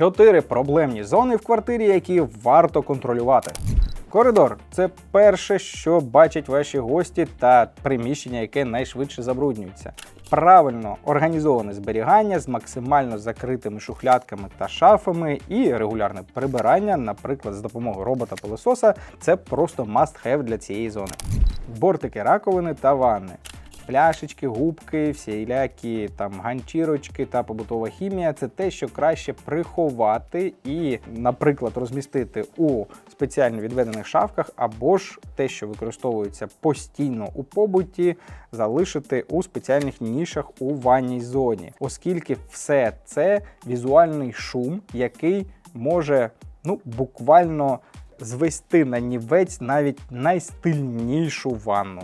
Чотири проблемні зони в квартирі, які варто контролювати. Коридор це перше, що бачать ваші гості та приміщення, яке найшвидше забруднюється. Правильно організоване зберігання з максимально закритими шухлядками та шафами і регулярне прибирання, наприклад, з допомогою робота-пилососа, це просто must-have для цієї зони. Бортики раковини та ванни. Пляшечки, губки, всілякі там ганчірочки та побутова хімія це те, що краще приховати і, наприклад, розмістити у спеціально відведених шафках, або ж те, що використовується постійно у побуті, залишити у спеціальних нішах у ванній зоні, оскільки все це візуальний шум, який може ну буквально звести на нівець навіть найстильнішу ванну.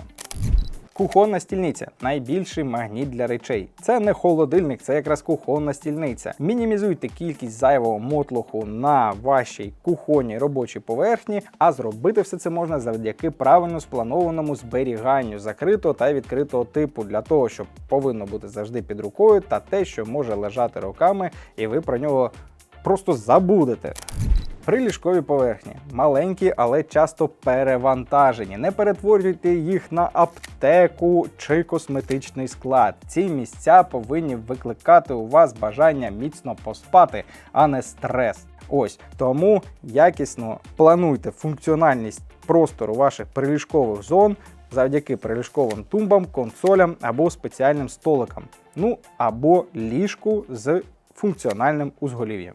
Кухонна стільниця найбільший магніт для речей. Це не холодильник, це якраз кухонна стільниця. Мінімізуйте кількість зайвого мотлоху на вашій кухонній робочій поверхні, а зробити все це можна завдяки правильно спланованому зберіганню закритого та відкритого типу для того, щоб повинно бути завжди під рукою, та те, що може лежати роками, і ви про нього просто забудете. Приліжкові поверхні маленькі, але часто перевантажені. Не перетворюйте їх на аптеку чи косметичний склад. Ці місця повинні викликати у вас бажання міцно поспати, а не стрес. Ось тому якісно плануйте функціональність простору ваших приліжкових зон завдяки приліжковим тумбам, консолям або спеціальним столикам. Ну або ліжку з функціональним узголів'ям.